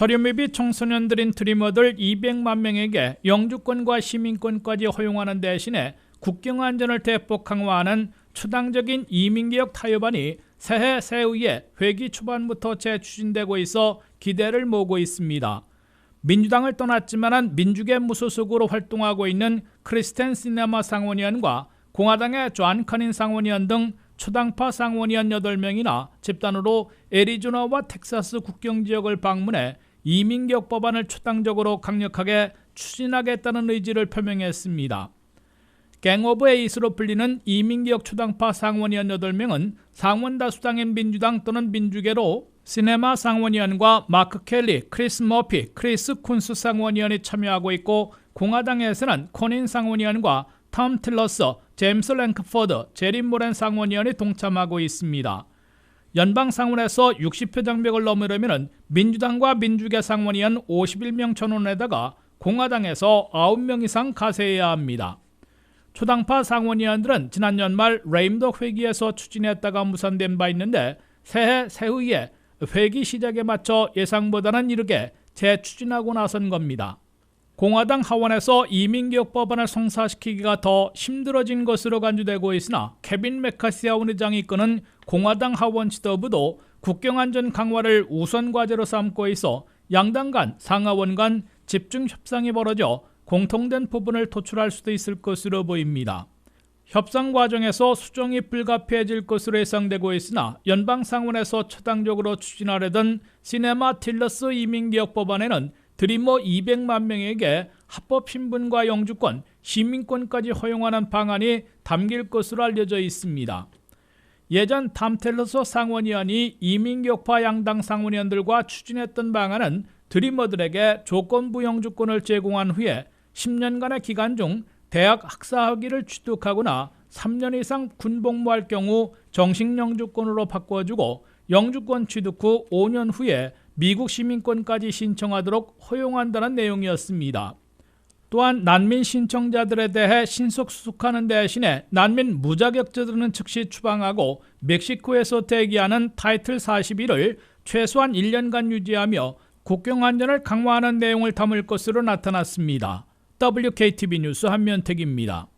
서류 미비 청소년들인 드리머들 200만 명에게 영주권과 시민권까지 허용하는 대신에 국경 안전을 대폭 강화하는 추당적인 이민개혁 타협안이 새해 새해에 회기 초반부터 재추진되고 있어 기대를 모으고 있습니다. 민주당을 떠났지만 민주계 무소속으로 활동하고 있는 크리스텐 시네마 상원의원과 공화당의 존 커닌 상원의원 등 초당파 상원의원 8명이나 집단으로 애리조나와 텍사스 국경 지역을 방문해 이민격 법안을 초당적으로 강력하게 추진하겠다는 의지를 표명했습니다. 갱 오브 에이스로 불리는 이민기역 초당파 상원의원 8명은 상원 다수당인 민주당 또는 민주계로 시네마 상원의원과 마크 켈리, 크리스 머피, 크리스 쿤스 상원의원이 참여하고 있고 공화당에서는 코닌 상원의원과 톰 틸러서, 제임스 랭크포드, 제린 모렌 상원의원이 동참하고 있습니다. 연방 상원에서 60표 장벽을 넘으려면 민주당과 민주계 상원의원 51명 전원에다가 공화당에서 9명 이상 가세해야 합니다. 초당파 상원의원들은 지난 연말 레임더 회기에서 추진했다가 무산된 바 있는데 새해 새해에 회기 시작에 맞춰 예상보다는 이르게 재추진하고 나선 겁니다. 공화당 하원에서 이민개혁 법안을 성사시키기가 더 힘들어진 것으로 간주되고 있으나 케빈 메카시 하원 의장이 이끄는 공화당 하원 지도부도 국경 안전 강화를 우선 과제로 삼고 있어 양당 간 상하원 간 집중 협상이 벌어져 공통된 부분을 도출할 수도 있을 것으로 보입니다. 협상 과정에서 수정이 불가피해질 것으로 예상되고 있으나 연방 상원에서 초당적으로 추진하려던 시네마 틸러스 이민개혁 법안에는 드리머 200만 명에게 합법 신분과 영주권, 시민권까지 허용하는 방안이 담길 것으로 알려져 있습니다. 예전 탐텔러서 상원의원이 이민격파 양당 상원의원들과 추진했던 방안은 드리머들에게 조건부 영주권을 제공한 후에 10년간의 기간 중 대학 학사 학위를 취득하거나 3년 이상 군복무할 경우 정식 영주권으로 바꿔주고 영주권 취득 후 5년 후에 미국 시민권까지 신청하도록 허용한다는 내용이었습니다. 또한 난민 신청자들에 대해 신속 수속하는 대신에 난민 무자격자들은 즉시 추방하고 멕시코에서 대기하는 타이틀 41을 최소한 1년간 유지하며 국경 안전을 강화하는 내용을 담을 것으로 나타났습니다. WKTV 뉴스 한면택입니다.